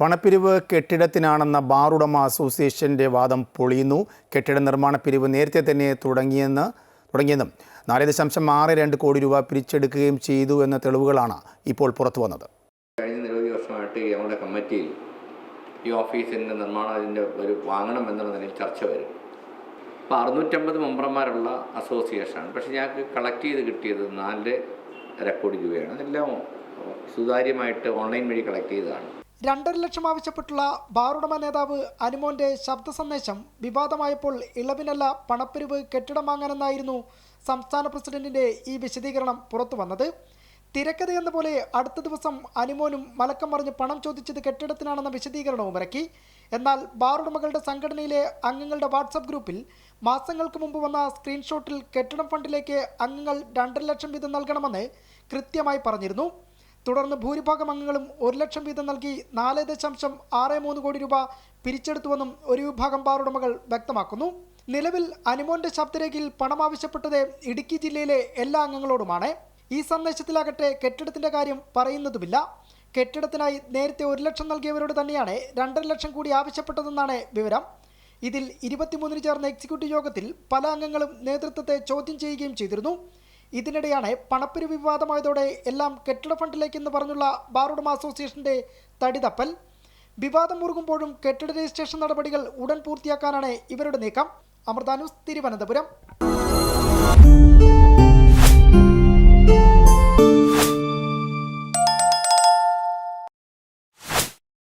പണപ്പിരിവ് കെട്ടിടത്തിനാണെന്ന ബാറുടമ അസോസിയേഷന്റെ വാദം പൊളിയുന്നു. കെട്ടിട നിർമ്മാണ പിരിവ് നേരത്തെ തന്നെ തുടങ്ങിയെന്ന് തുടങ്ങിയെന്നും നാല് ദശാംശം ആറ് രണ്ട് കോടി രൂപ പിരിച്ചെടുക്കുകയും ചെയ്തു എന്ന തെളിവുകളാണ് ഇപ്പോൾ പുറത്തു വന്നത്. കഴിഞ്ഞ നിരവധി വർഷമായിട്ട് ഞങ്ങളുടെ കമ്മിറ്റിയിൽ ഈ ഓഫീസിന്റെ നിർമ്മാണം അതിന്റെ ഒരു വാങ്ങണം എന്നുള്ള നിലയിൽ ചർച്ച വരും. അപ്പോൾ അറുന്നൂറ്റമ്പത് മെമ്പർമാരുള്ള അസോസിയേഷനാണ്. പക്ഷേ ഞങ്ങൾക്ക് കളക്ട് ചെയ്ത് കിട്ടിയത് നാല് കോടി രൂപയാണ്. അതെല്ലാം സുതാര്യമായിട്ട് ഓൺലൈൻ വഴി കളക്ട് ചെയ്തതാണ്. രണ്ടര ലക്ഷം ആവശ്യപ്പെട്ടുള്ള ബാറുടമ നേതാവ് അനുമോന്റെ ശബ്ദ സന്ദേശം വിവാദമായപ്പോൾ ഇളവിനല്ല പണപ്പിരിവ് കെട്ടിടം വാങ്ങാനെന്നായിരുന്നു സംസ്ഥാന പ്രസിഡന്റിന്റെ ഈ വിശദീകരണം പുറത്തു വന്നത്. തിരക്കഥയെന്ന പോലെ അടുത്ത ദിവസം അനുമോനും മലക്കം മറിഞ്ഞ് പണം ചോദിച്ചത് കെട്ടിടത്തിനാണെന്ന വിശദീകരണവും ഇറക്കി. എന്നാൽ ബാറുടമകളുടെ സംഘടനയിലെ അംഗങ്ങളുടെ വാട്സപ്പ് ഗ്രൂപ്പിൽ മാസങ്ങൾക്ക് മുമ്പ് വന്ന സ്ക്രീൻഷോട്ടിൽ കെട്ടിടം ഫണ്ടിലേക്ക് അംഗങ്ങൾ രണ്ടര ലക്ഷം വീതം നൽകണമെന്ന് കൃത്യമായി പറഞ്ഞിരുന്നു. തുടർന്ന് ഭൂരിഭാഗം അംഗങ്ങളും ഒരു ലക്ഷം വീതം നൽകി നാല് ദശാംശം ആറ് മൂന്ന് കോടി രൂപ പിരിച്ചെടുത്തുവെന്നും ഒരു വിഭാഗം ബാറുടമകൾ വ്യക്തമാക്കുന്നു. നിലവിൽ അനുമോന്റെ ശബ്ദരേഖയിൽ പണം ആവശ്യപ്പെട്ടത് ഇടുക്കി ജില്ലയിലെ എല്ലാ അംഗങ്ങളോടുമാണ്. ഈ സന്ദേശത്തിലാകട്ടെ കെട്ടിടത്തിന്റെ കാര്യം പറയുന്നതുമില്ല. കെട്ടിടത്തിനായി നേരത്തെ ഒരു ലക്ഷം നൽകിയവരോട് തന്നെയാണ് രണ്ടര ലക്ഷം കൂടി ആവശ്യപ്പെട്ടതെന്നാണ് വിവരം. ഇതിൽ ഇരുപത്തിമൂന്നിന് ചേർന്ന എക്സിക്യൂട്ടീവ് യോഗത്തിൽ പല അംഗങ്ങളും നേതൃത്വത്തെ ചോദ്യം ചെയ്യുകയും ചെയ്തിരുന്നു. ഇതിനിടെയാണ് പണപ്പിരി വിവാദമായതോടെ എല്ലാം കെട്ടിട ഫണ്ടിലേക്കെന്ന് പറഞ്ഞുള്ള ബാറുടമ അസോസിയേഷന്റെ തടിതപ്പൽ. വിവാദം മുറുകുമ്പോഴും കെട്ടിട രജിസ്ട്രേഷൻ നടപടികൾ ഉടൻ പൂർത്തിയാക്കാനാണ് ഇവരുടെ നീക്കം. അമൃത ന്യൂസ് തിരുവനന്തപുരം.